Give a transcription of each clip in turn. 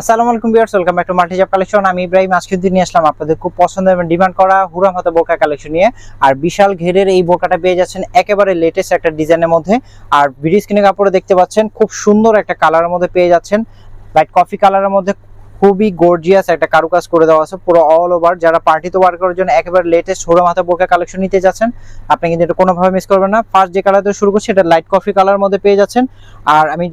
আসসালামু আলাইকুম viewers, welcome back to মাল্টিজাব কালেকশন। আমি ইব্রাহিম, আজকে দিন নিয়ে আসলাম আপনাদের খুব পছন্দ এবং ডিমান্ড করা হুরাম হাতা বোকা কালেকশন নিয়ে। আর বিশাল ঘেরের এই বোকাটা পেয়ে যাচ্ছেন একেবারে লেটেস্ট একটা ডিজাইনের মধ্যে। আর বিডি কিনে কাপড়ে দেখতে পাচ্ছেন, খুব সুন্দর একটা কালারের মধ্যে পেয়ে যাচ্ছেন। লাইট কফি কালারের মধ্যে খুবই গর্জিয়াস একটা কারুকাজ করে দেওয়া আছে, পুরো অল ওভার যারা পার্টিতে ওয়ার করার জন্য একেবারে লেটেস্ট হুরাম মাথা বোরকা কালেকশন নিতে যাচ্ছেন, আপনি কিন্তু এটা কোনোভাবে মিস করবেন না। ফার্স্ট যে কালার শুরু করছি, এটা লাইট কফি কালারের মধ্যে পেয়ে যাচ্ছেন। আর আমি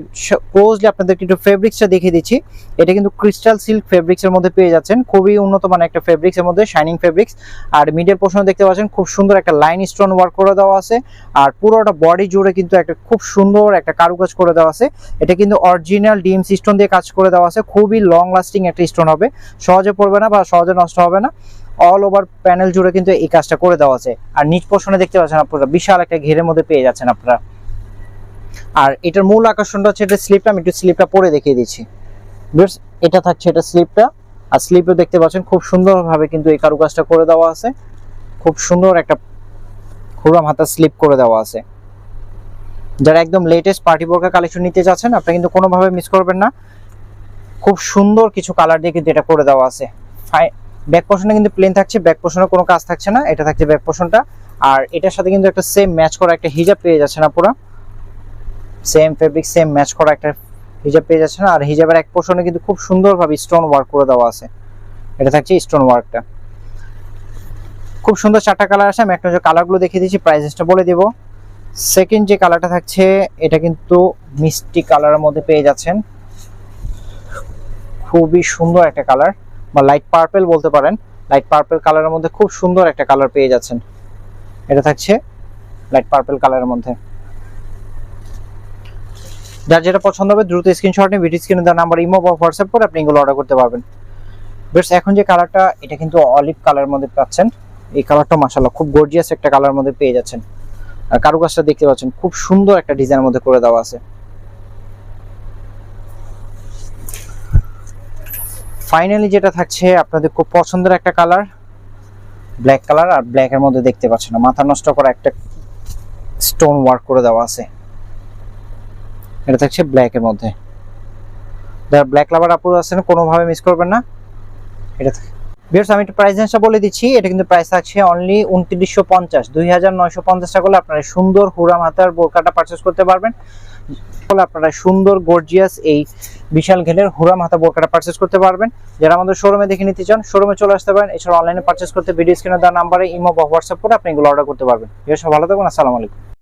ক্লোজলি আপনাদেরকে একটু ফেব্রিক্সটা দেখিয়ে দিচ্ছি। এটা কিন্তু ক্রিস্টাল সিল্ক ফেব্রিক্সের মধ্যে পেয়ে যাচ্ছেন। খুবই উন্নত মানের একটা ফেব্রিক্সের মধ্যে শাইনিং ফেব্রিক্স আর মিডের পোর্শন দেখতে পাচ্ছেন, খুব সুন্দর একটা লাইন স্টোন ওয়ার্ক করে দেওয়া আছে। আর পুরোটা বডি জুড়ে কিন্তু একটা খুব সুন্দর একটা কারুকাজ করে দেওয়া আছে। এটা কিন্তু অরিজিনাল ডিএমসি স্টোন দিয়ে কাজ করে দেওয়া আছে। খুবই লং লাস্টিং একটা স্টোন হবে। সহজে পড়বে না বা সহজে নষ্ট হবে না। অল ওভার প্যানেল জুড়ে কিন্তু এই কাজটা করে দেওয়া আছে। আর নিচ পোর্শনে দেখতে পাচ্ছেন আপনারা, বিশাল একটা ঘেরের মধ্যে পেয়ে যাচ্ছেন আপনারা। আর এটার মূল আকর্ষণটা হচ্ছে এটা স্লিপটা আমি একটু স্লিপটা পরে দেখিয়ে দিচ্ছি। এটা থাকছে এটা স্লিপটা আর স্লিপও দেখতে পাচ্ছেন খুব সুন্দরভাবে কিন্তু এই কারুকাজটা করে দেওয়া আছে। খুব সুন্দর একটা খুরাম হাতা স্লিপ করে দেওয়া আছে। যারা একদম লেটেস্ট পার্টি বোরকা কালেকশন নিতে চাচ্ছেন আপনি কিন্তু কোনোভাবে মিস করবেন না। খুব সুন্দর কিছু কালার দিয়ে কিন্তু এটা করে দেওয়া আছে। ব্যাক পোর্শনে কিন্তু প্লেন থাকছে ব্যাক পোর্শনে কোনো কাজ থাকছে না, এটা থাকছে ব্যাক পোর্শনটা আর এটার সাথে কিন্তু একটা সেম ম্যাচ করা একটা হিজাব পেয়ে যাচ্ছে না পুরো। সেম ফেব্রিক সেম ম্যাচ করা একটা হিজাব পেয়ে যাচ্ছে না। আর হিজাবের এক পোর্শনে কিন্তু খুব সুন্দরভাবে স্টোন ওয়ার্ক করে দেওয়া আছে। এটা থাকছে স্টোন ওয়ার্কটা খুব সুন্দর চারটা কালার আছে, আমি একটা যে কালারগুলো দেখিয়ে দিচ্ছি প্রাইসেসটা বলে দেব। সেকেন্ড যে কালারটা থাকছে, এটা কিন্তু মিষ্টি কালারের মধ্যে পেয়ে যাচ্ছেন। খুবই সুন্দর একটা কালার, বা লাইট পার্পেল বলতে পারেন। লাইট পার্পেল কালারের মধ্যে খুব সুন্দর একটা কালার পেয়ে যাচ্ছেন। এটা থাকছে লাইট পার্পেল কালারের মধ্যে। যার যেটা পছন্দ হবে দ্রুত স্ক্রিনশট নিয়ে ভিডিও স্ক্রিনে দেওয়া নাম্বার ইমো বা হোয়াটসঅ্যাপ করে আপনি এগুলো অর্ডার করতে পারবেন। বেশ এখন যে কালারটা, এটা কিন্তু অলিভ কালারের মধ্যে পাচ্ছেন। এই কালারটা মাশাআল্লাহ খুব গর্জিয়াস একটা কালারের মধ্যে পেয়ে যাচ্ছেন। আর কারুকাজটা দেখতে পাচ্ছেন, খুব সুন্দর একটা ডিজাইনের মধ্যে করে দেওয়া আছে। ফাইনালি যেটা থাকছে, আপনাদের খুব পছন্দের একটা কালার, ব্ল্যাক কালার, আর ব্ল্যাকের মধ্যে দেখতে পাচ্ছেন না, মাথা নষ্ট করা একটা স্টোন ওয়ার্ক করে দেওয়া আছে। এটা থাকছে ব্ল্যাকের মধ্যে। যারা ব্ল্যাক লাভার আপুর আছেন, কোনোভাবে মিস করবেন না। এটা বিয়ার্স আমি প্রাইস রেঞ্জটা বলে দিচ্ছি। এটা কিন্তু প্রাইস থাকছে অনলি উনত্রিশশো পঞ্চাশ। দুই হাজার নয়শো পঞ্চাশ টাকা হলে আপনারা সুন্দর হুরাম হাতার বোরকাটা পারচেস করতে পারবেন। ফলে আপনারা সুন্দর গর্জিয়াস এই বিশাল ঘেলের হুরাম হাতা বোরকাটা পারচেস করতে পারবেন। যারা আমাদের শোরুমে দেখে নিতে চান শোরুমে চলে আসতে পারেন। এছাড়া অনলাইনে পারচেস করতে ভিডিও স্ক্রিনে দেওয়া নাম্বারে ইমো বা হোয়াটসঅ্যাপ করে আপনি এগুলো অর্ডার করতে পারবেন। সব ভালো থাকবেন আসসালামু আলাইকুম।